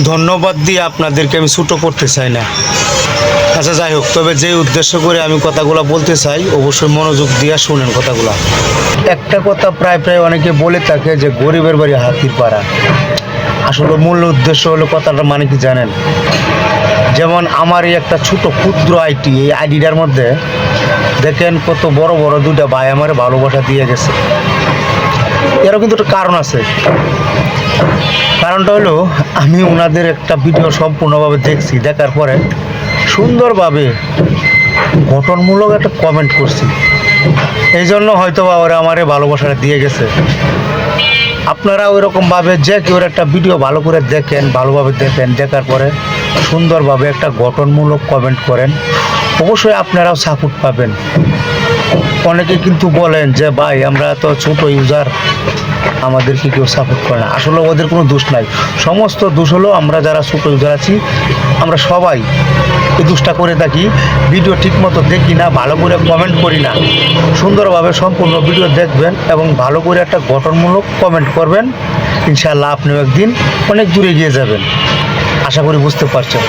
ধন্যবাদ দিয়ে আপনাদেরকে আমি ছোটো করতে চাই না। আচ্ছা যাই হোক, তবে যে উদ্দেশ্য করে আমি কথাগুলো বলতে চাই, অবশ্যই মনোযোগ দিয়ে শুনেন কথাগুলো। একটা কথা প্রায় প্রায় অনেকে বলে থাকে যে, গরিবের বাড়ি হাতির পাড়া। আসলে মূল উদ্দেশ্য হলো কথাটা মানে কি জানেন? যেমন আমার এই একটা ছোট ক্ষুদ্র আইটি, এই আইডিটার মধ্যে দেখেন কত বড় বড় দুটা ভাই আমার ভালোবাসা দিয়ে গেছে। এরও কিন্তু একটা কারণ আছে। কারণটা হলো, আমি ওনাদের একটা ভিডিও সম্পূর্ণভাবে দেখছি, দেখার পরে সুন্দরভাবে গঠনমূলক একটা কমেন্ট করছি। এই জন্য হয়তো বা ওরা আমারে ভালোবাসাটা দিয়ে গেছে। আপনারা ওই রকমভাবে যে কেউ একটা ভিডিও ভালো করে দেখেন, ভালোভাবে দেখেন, দেখার পরে সুন্দরভাবে একটা গঠনমূলক কমেন্ট করেন, অবশ্যই আপনারাও সাপোর্ট পাবেন। অনেকে কিন্তু বলেন যে, ভাই, আমরা তো ছোট ইউজার আমাদেরকে কেউ সাপোর্ট করে না। আসলে ওদের কোনো দোষ নাই। সমস্ত দোষ হলো আমরা যারা ছোট ইউজার আছি, আমরা সবাই এই দোষটা করে থাকি। ভিডিও ঠিকমতো দেখি না, ভালো করে কমেন্ট করি না। সুন্দরভাবে সম্পূর্ণ ভিডিও দেখবেন এবং ভালো করে একটা গঠনমূলক কমেন্ট করবেন। ইনশাআল্লাহ আপনিও একদিন অনেক দূরে গিয়ে যাবেন। আশা করি বুঝতে পারছেন।